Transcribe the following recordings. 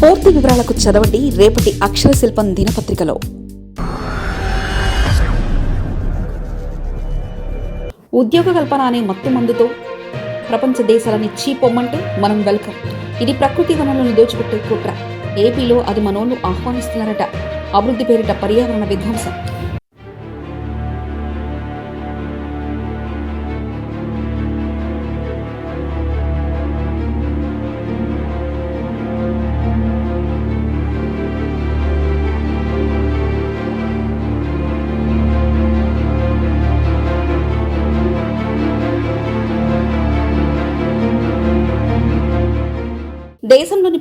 పూర్తి వివరాలకు చదవండి రేపటి అక్షర శిల్పం దినపత్రికలో. ఉద్యోగ కల్పన అనే మత్తు మందుతో ప్రపంచ దేశాలని చీపొమ్మంటే మనం వెల్కమ్. ఇది ప్రకృతి వనరులను దోచిపెట్టే కుట్ర. ఏపీలో అది మనోళ్ళు ఆహ్వానిస్తున్నారట. అభివృద్ధి పేరిట పర్యావరణ విధ్వంసం.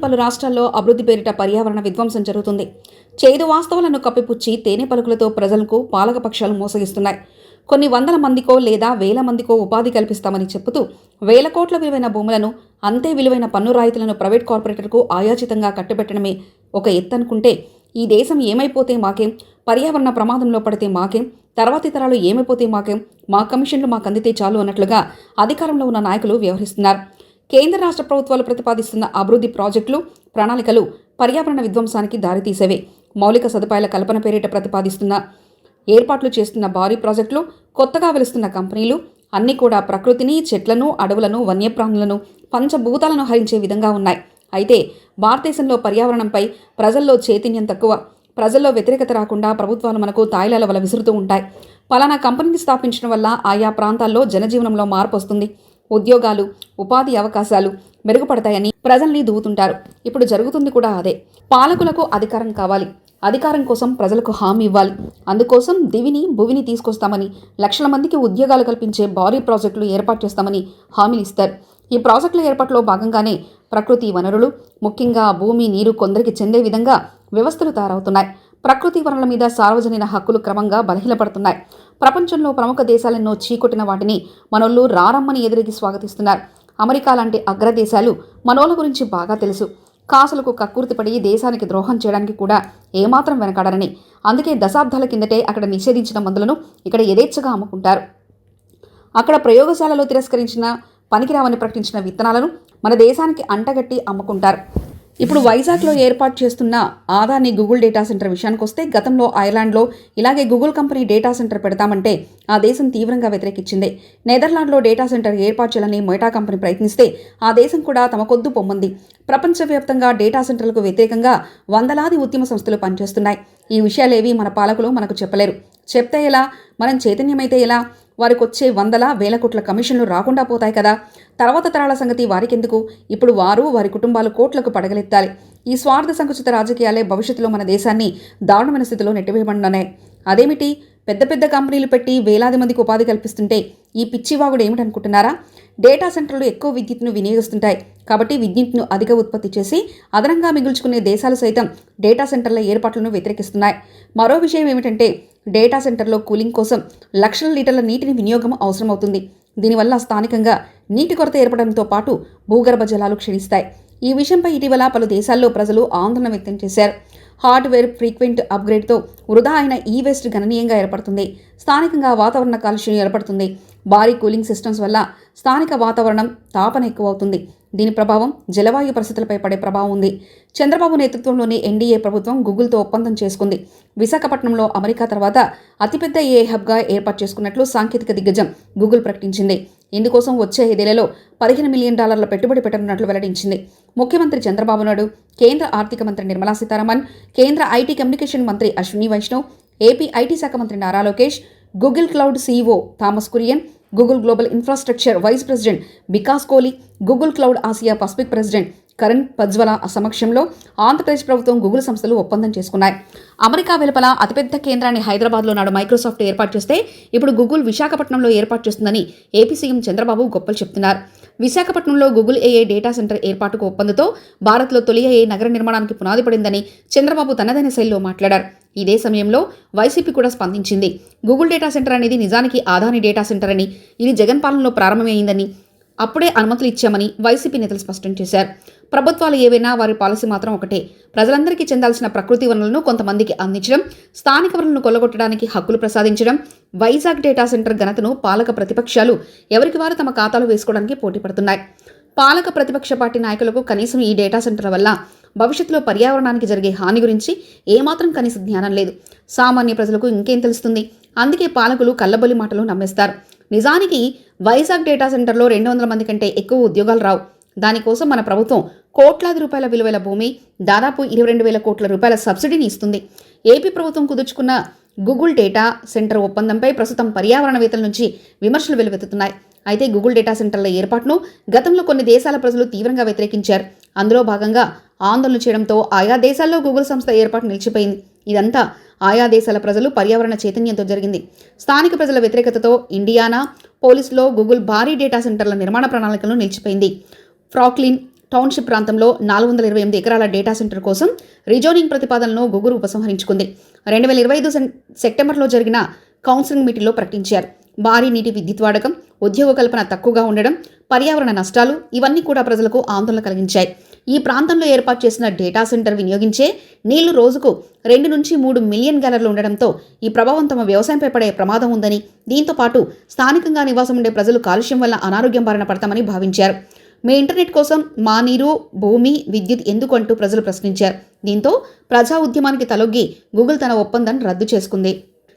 పలు రాష్ట్రాల్లో అభివృద్ధి పేరిట పర్యావరణ విధ్వంసం జరుగుతుంది. చేదు వాస్తవాలను కప్పిపుచ్చి తేనె పలుకులతో ప్రజలకు పాలకపక్షాలు మోసగిస్తున్నాయి. కొన్ని వందల మందికో లేదా వేల మందికో ఉపాధి కల్పిస్తామని చెబుతూ వేల కోట్ల విలువైన భూములను అంతే విలువైన పన్ను రాయితీలను ప్రైవేట్ కార్పొరేటర్కు ఆయాచితంగా కట్టబెట్టడమే ఒక ఎత్తనుకుంటే ఈ దేశం ఏమైపోతే మాకేం? పర్యావరణ ప్రమాదంలో పడితే మాకేం? తర్వాతి తరాలు ఏమైపోతే మాకేం? మా కమిషన్లు మాకు అందితే చాలు అన్నట్లుగా అధికారంలో ఉన్న నాయకులు వ్యవహరిస్తున్నారు. కేంద్ర రాష్ట్ర ప్రభుత్వాలు ప్రతిపాదిస్తున్న అభివృద్ధి ప్రాజెక్టులు ప్రణాళికలు పర్యావరణ విధ్వంసానికి దారితీసేవే. మౌలిక సదుపాయాల కల్పన పేరిట ప్రతిపాదిస్తున్న ఏర్పాట్లు చేస్తున్న భారీ ప్రాజెక్టులు కొత్తగా వెలుస్తున్న కంపెనీలు అన్నీ కూడా ప్రకృతిని చెట్లను అడవులను వన్యప్రాణులను పంచభూతాలను హరించే విధంగా ఉన్నాయి. అయితే భారతదేశంలో పర్యావరణంపై ప్రజల్లో చైతన్యం తక్కువ. ప్రజల్లో వ్యతిరేకత రాకుండా ప్రభుత్వాలు మనకు తాయిలాల వల్ల విసురుతూ ఉంటాయి. పలానా కంపెనీని స్థాపించడం వల్ల ఆయా ప్రాంతాల్లో జనజీవనంలో మార్పు వస్తుంది. ఉద్యోగాలు ఉపాధి అవకాశాలు మెరుగుపడతాయని ప్రజల్ని దూవుతుంటారు. ఇప్పుడు జరుగుతుంది కూడా అదే. పాలకులకు అధికారం కావాలి. అధికారం కోసం ప్రజలకు హామీ ఇవ్వాలి. అందుకోసం దివిని భువిని తీసుకొస్తామని లక్షల మందికి ఉద్యోగాలు కల్పించే భారీ ప్రాజెక్టులు ఏర్పాటు చేస్తామని హామీలు ఇస్తారు. ఈ ప్రాజెక్టుల ఏర్పాటులో భాగంగానే ప్రకృతి వనరులు ముఖ్యంగా భూమి నీరు కొందరికి చెందే విధంగా వ్యవస్థలు తయారవుతున్నాయి. ప్రకృతి వనరుల మీద సార్వజనీన హక్కులు క్రమంగా బలహీనపడుతున్నాయి. ప్రపంచంలో ప్రముఖ దేశాలెన్నో చీకొట్టిన వాటిని మనోళ్ళు రారమ్మని ఎదురికి స్వాగతిస్తున్నారు. అమెరికా లాంటి అగ్రదేశాలు మనోళ్ళ గురించి బాగా తెలుసు. కాసులకు కక్కుర్తిపడి దేశానికి ద్రోహం చేయడానికి కూడా ఏమాత్రం వెనకాడరని అందుకే దశాబ్దాల కిందటే అక్కడ నిషేధించిన మందులను ఇక్కడ యథేచ్ఛగా అమ్ముకుంటారు. అక్కడ ప్రయోగశాలలో తిరస్కరించిన పనికిరావని ప్రకటించిన విత్తనాలను మన దేశానికి అంటగట్టి అమ్ముకుంటారు. ఇప్పుడు వైజాగ్లో ఏర్పాటు చేస్తున్న ఆదాని గూగుల్ డేటా సెంటర్ విషయానికి వస్తే గతంలో ఐర్లాండ్లో ఇలాగే గూగుల్ కంపెనీ డేటా సెంటర్ పెడతామంటే ఆ దేశం తీవ్రంగా వ్యతిరేకించింది. నెదర్లాండ్లో డేటా సెంటర్ ఏర్పాటు చేయాలని మొయిటా కంపెనీ ప్రయత్నిస్తే ఆ దేశం కూడా తమ కొద్దు పొమ్మంది. ప్రపంచవ్యాప్తంగా డేటా సెంటర్లకు వ్యతిరేకంగా వందలాది ఉద్యమ సంస్థలు పనిచేస్తున్నాయి. ఈ విషయాలేవి మన పాలకులు మనకు చెప్పలేరు. చెప్తే ఎలా? మనం చైతన్యమైతే ఎలా? వారికి వచ్చే వందల వేల కోట్ల కమిషన్లు రాకుండా పోతాయి కదా. తర్వాత తరాల సంగతి వారికెందుకు? ఇప్పుడు వారు వారి కుటుంబాలు కోట్లకు పడగలెత్తాలి. ఈ స్వార్థ సంకుచిత రాజకీయాలే భవిష్యత్తులో మన దేశాన్ని దారుణమైన స్థితిలో నెట్టివేయబడినాయి అదేమిటి? పెద్ద పెద్ద కంపెనీలు పెట్టి వేలాది మందికి ఉపాధి కల్పిస్తుంటే ఈ పిచ్చివాగుడు ఏమిటనుకుంటున్నారా? డేటా సెంటర్లు ఎక్కువ విద్యుత్ను వినియోగిస్తుంటాయి. కాబట్టి విద్యుత్ను అధిక ఉత్పత్తి చేసి అదనంగా మిగుల్చుకునే దేశాలు సైతం డేటా సెంటర్ల ఏర్పాట్లను వ్యతిరేకిస్తున్నాయి. మరో విషయం ఏమిటంటే డేటా సెంటర్లో కూలింగ్ కోసం లక్షల లీటర్ల నీటిని వినియోగం అవసరమవుతుంది. దీనివల్ల స్థానికంగా నీటి కొరత ఏర్పడంతో పాటు భూగర్భ జలాలు క్షీణిస్తాయి. ఈ విషయంపై ఇటీవల పలు దేశాల్లో ప్రజలు ఆందోళన వ్యక్తం చేశారు. హార్డ్వేర్ ఫ్రీక్వెంట్ అప్గ్రేడ్తో వృధా అయిన ఈ వేస్ట్ గణనీయంగా ఏర్పడుతుంది. స్థానికంగా వాతావరణ కాలుష్యం ఏర్పడుతుంది. భారీ కూలింగ్ సిస్టమ్స్ వల్ల స్థానిక వాతావరణం తాపన ఎక్కువ అవుతుంది దీని ప్రభావం జలవాయు పరిస్థితులపై పడే ప్రభావం ఉంది. చంద్రబాబు నేతృత్వంలోని ఎన్డీఏ ప్రభుత్వం గూగుల్తో ఒప్పందం చేసుకుంది. విశాఖపట్నంలో అమెరికా తర్వాత అతిపెద్ద ఏ హబ్గా ఏర్పాటు చేసుకున్నట్లు సాంకేతిక దిగ్గజం గూగుల్ ప్రకటించింది. ఇందుకోసం వచ్చే ఐదేళ్ళలో పదిహేను మిలియన్ డాలర్ల పెట్టుబడి పెట్టనున్నట్లు వెల్లడించింది. ముఖ్యమంత్రి చంద్రబాబు నాయుడు కేంద్ర ఆర్థిక మంత్రి నిర్మలా సీతారామన్ కేంద్ర ఐటీ కమ్యూనికేషన్ మంత్రి అశ్విని వైష్ణవ్ ఏపీ ఐటీ శాఖ మంత్రి Nara Lokesh Google Cloud CEO Thomas Kurian Google global infrastructure vice president Vikas Kohli Google Cloud Asia Pacific president Karan Bajwa సమక్షంలో ఆంధ్రప్రదేశ్ ప్రభుత్వం గూగుల్ సంస్థలు ఒప్పందం చేసుకున్నాయి. అమెరికా వెలుపల అతిపెద్ద కేంద్రాన్ని హైదరాబాద్లో నాడు మైక్రోసాఫ్ట్ ఏర్పాటు చేస్తే ఇప్పుడు గూగుల్ విశాఖపట్నంలో ఏర్పాటు చేస్తుందని ఏపీ సీఎం చంద్రబాబు గొప్పలు చెప్తున్నారు. విశాఖపట్నంలో గూగుల్ ఏఏ డేటా సెంటర్ ఏర్పాటుకు ఒప్పందంతో భారత్లో తొలి ఏఏ నగర నిర్మాణానికి పునాది పడిందని చంద్రబాబు తనదైన శైలిలో మాట్లాడారు. ఇదే సమయంలో వైసీపీ కూడా స్పందించింది. గూగుల్ డేటా సెంటర్ అనేది నిజానికి ఆదాని డేటా సెంటర్ అని. ఇది జగన్ పాలనలో ప్రారంభమైందని అప్పుడే అనుమతులు ఇచ్చామని వైసీపీ నేతలు స్పష్టం చేశారు. ప్రభుత్వాలు ఏవైనా వారి పాలసీ మాత్రం ఒకటే. ప్రజలందరికీ చెందాల్సిన ప్రకృతి వనరులను కొంతమందికి అందించడం స్థానిక వనరులను కొల్లగొట్టడానికి హక్కులు ప్రసాదించడం వైజాగ్ డేటా సెంటర్ ఘనతను పాలక ప్రతిపక్షాలు ఎవరికి వారు తమ ఖాతాలో వేసుకోవడానికి పోటీ పడుతున్నాయి. పాలక ప్రతిపక్ష పార్టీ నాయకులకు కనీసం ఈ డేటా సెంటర్ వల్ల భవిష్యత్తులో పర్యావరణానికి జరిగే హాని గురించి ఏమాత్రం కనీస జ్ఞానం లేదు. సామాన్య ప్రజలకు ఇంకేం తెలుస్తుంది? అందుకే పాలకులు కల్లబొల్లి మాటలు నమ్మేస్తారు. నిజానికి వైజాగ్ డేటా సెంటర్లో రెండు వందల మంది కంటే ఎక్కువ ఉద్యోగాలు రావు. దానికోసం మన ప్రభుత్వం కోట్లాది రూపాయల విలువల భూమి దాదాపు ఇరవై రెండు వేల కోట్ల రూపాయల సబ్సిడీని ఇస్తుంది. ఏపీ ప్రభుత్వం కుదుర్చుకున్న గూగుల్ డేటా సెంటర్ ఒప్పందంపై ప్రస్తుతం పర్యావరణవేత్తల నుంచి విమర్శలు వెలువెత్తుతున్నాయి. అయితే గూగుల్ డేటా సెంటర్ల ఏర్పాటును గతంలో కొన్ని దేశాల ప్రజలు తీవ్రంగా వ్యతిరేకించారు. అందులో భాగంగా ఆందోళన చేయడంతో ఆయా దేశాల్లో గూగుల్ సంస్థ ఏర్పాటు నిలిచిపోయింది. ఇదంతా ఆయా దేశాల ప్రజలు పర్యావరణ చైతన్యంతో జరిగింది. స్థానిక ప్రజల వ్యతిరేకతతో ఇండియానా పోలీసులో గూగుల్ భారీ డేటా సెంటర్ల నిర్మాణ ప్రణాళికలను నిలిచిపోయింది. ఫ్రాక్లిన్ టౌన్షిప్ ప్రాంతంలో నాలుగు వందల ఇరవై ఎనిమిది ఎకరాల డేటా సెంటర్ కోసం రిజోనింగ్ ప్రతిపాదనను గూగుల్ ఉపసంహరించుకుంది. రెండు వేల ఇరవై ఐదు సెప్టెంబర్లో జరిగిన కౌన్సిలింగ్ మీటింగ్లో ప్రకటించారు. భారీ నీటి విద్యుత్ వాడకం ఉద్యోగ కల్పన తక్కువగా ఉండడం పర్యావరణ నష్టాలు ఇవన్నీ కూడా ప్రజలకు ఆందోళన కలిగించాయి. ఈ ప్రాంతంలో ఏర్పాటు చేసిన డేటా సెంటర్ వినియోగించే నీళ్ళు రోజుకు రెండు నుంచి మూడు మిలియన్ గ్యాలర్లు ఉండడంతో ఈ ప్రభావం తమ వ్యవసాయంపై పడే ప్రమాదం ఉందని దీంతో పాటు స్థానికంగా నివాసం ఉండే ప్రజలు కాలుష్యం వల్ల అనారోగ్యం బారిన పడతామని భావించారు. మీ ఇంటర్నెట్ కోసం మా నీరు భూమి విద్యుత్ ఎందుకు అంటూ ప్రజలు ప్రశ్నించారు. దీంతో ప్రజా ఉద్యమానికి తలొగ్గి గూగుల్ తన ఒప్పందాన్ని రద్దు చేసుకుంది.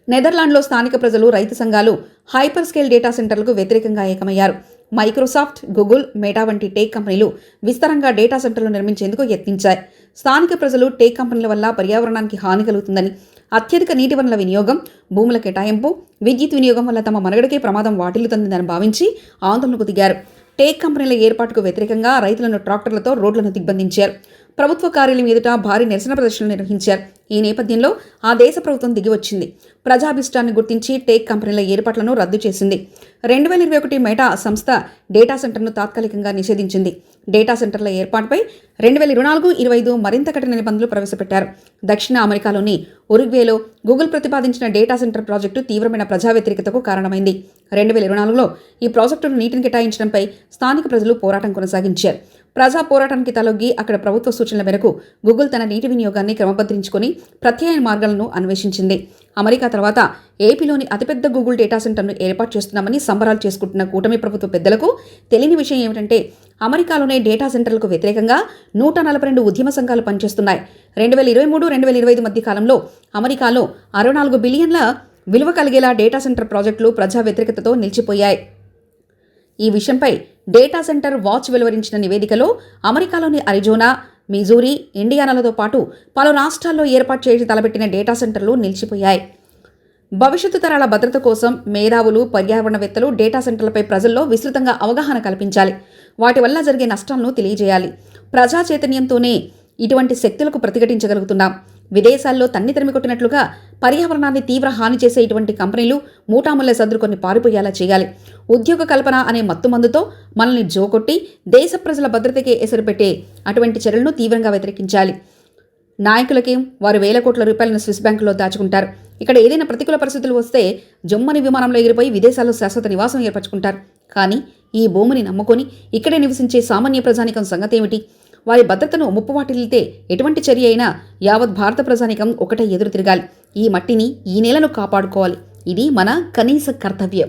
నెదర్లాండ్లో స్థానిక ప్రజలు రైతు సంఘాలు హైపర్ స్కేల్ డేటా సెంటర్లకు వ్యతిరేకంగా ఏకమయ్యారు. మైక్రోసాఫ్ట్ గూగుల్ మేటా వంటి టేక్ కంపెనీలు విస్తారంగా డేటా సెంటర్లు నిర్మించేందుకు యత్నించాయి. స్థానిక ప్రజలు టేక్ కంపెనీల వల్ల పర్యావరణానికి హాని కలుగుతుందని అత్యధిక నీటి వనరుల వినియోగం భూముల కేటాయింపు విద్యుత్ వినియోగం వల్ల తమ మనుగడకే ప్రమాదం వాటిల్లుతుందని భావించి ఆందోళనకు దిగారు. టేక్ కంపెనీల ఏర్పాటుకు వ్యతిరేకంగా రైతులను ట్రాక్టర్లతో రోడ్లను దిగ్బంధించారు. ప్రభుత్వ కార్యాలయం ఎదుట భారీ నిరసన ప్రదర్శనలు నిర్వహించారు. ఈ నేపథ్యంలో ఆ దేశ ప్రభుత్వం దిగివచ్చింది ప్రజాభిష్టాన్ని గుర్తించి టేక్ కంపెనీల ఏర్పాట్లను రద్దు చేసింది. రెండు వేల ఇరవై ఒకటి మెటా సంస్థ డేటా సెంటర్ను తాత్కాలికంగా నిషేధించింది. డేటా సెంటర్ల ఏర్పాటుపై రెండు వేల ఇరవై నాలుగు ఇరవై ఐదు మరింత కఠిన నిబంధనలు ప్రవేశపెట్టారు. దక్షిణ అమెరికాలోని ఉరుగ్వేలో గూగుల్ ప్రతిపాదించిన డేటా సెంటర్ ప్రాజెక్టు తీవ్రమైన ప్రజా వ్యతిరేకతకు కారణమైంది. రెండు వేల ఇరవై నాలుగులో ఈ ప్రాజెక్టును నీటిని కేటాయించడంపై స్థానిక ప్రజలు పోరాటం కొనసాగించారు. ప్రజా పోరాటానికి తలొగ్గి అక్కడ ప్రభుత్వ సూచనల మేరకు గూగుల్ తన నీటి వినియోగాన్ని క్రమబద్ధరించుకొని ప్రత్యామ్నాయ మార్గాలను అన్వేషించింది. అమెరికా తర్వాత ఏపీలోని అతిపెద్ద గూగుల్ డేటా సెంటర్ను ఏర్పాటు చేస్తున్నామని సంబరాలు చేసుకుంటున్న కూటమి ప్రభుత్వ పెద్దలకు తెలియని విషయం ఏమిటంటే అమెరికాలోనే డేటా సెంటర్లకు వ్యతిరేకంగా నూట నలభై రెండు ఉద్యమ సంఘాలు పనిచేస్తున్నాయి. రెండు వేల ఇరవై మూడు రెండు వేల ఇరవై ఐదు మధ్య కాలంలో అమెరికాలో అరవై నాలుగు బిలియన్ల విలువ కలిగేలా డేటా సెంటర్ ప్రాజెక్టులు ప్రజా వ్యతిరేకతతో నిలిచిపోయాయి. ఈ విషయంపై డేటా సెంటర్ వాచ్ వెలువరించిన నివేదికలో అమెరికాలోని అరిజోనా మిజూరీ ఇండియానాలతో పాటు పలు రాష్ట్రాల్లో ఏర్పాటు చేసి తలపెట్టిన డేటా సెంటర్లు నిలిచిపోయాయి. భవిష్యత్తు తరాల భద్రత కోసం మేధావులు పర్యావరణవేత్తలు డేటా సెంటర్లపై ప్రజల్లో విస్తృతంగా అవగాహన కల్పించాలి. వాటి వల్ల జరిగే నష్టాలను తెలియజేయాలి. ప్రజా చైతన్యంతోనే ఇటువంటి శక్తులకు ప్రతిఘటించగలుగుతున్నాం. విదేశాల్లో తన్నితరమి కొట్టినట్లుగా పర్యావరణాన్ని తీవ్ర హాని చేసే ఇటువంటి కంపెనీలు మూటాముల్లే సర్దుకొని పారిపోయేలా చేయాలి. ఉద్యోగ కల్పన అనే మత్తుమందుతో మనల్ని జోకొట్టి దేశ ప్రజల భద్రతకే ఎసరుపెట్టే అటువంటి చర్యలను తీవ్రంగా వ్యతిరేకించాలి. నాయకులకేం వారు వేల కోట్ల రూపాయలను స్విస్ బ్యాంకులో దాచుకుంటారు. ఇక్కడ ఏదైనా ప్రతికూల పరిస్థితులు వస్తే జమ్మని విమానంలో ఎగిరిపోయి విదేశాల్లో శాశ్వత నివాసం ఏర్పరచుకుంటారు. కానీ ఈ భూమిని నమ్ముకొని ఇక్కడే నివసించే సామాన్య ప్రజానికం సంగతి ఏమిటి వారి భద్రతను ముప్పువాటిల్లితే ఎటువంటి చర్య అయినా యావత్ భారత ప్రజానికం ఒకటే ఎదురు తిరగాలి. ఈ మట్టిని ఈ నేలను కాపాడుకోవాలి. ఇది మన కనీస కర్తవ్యం.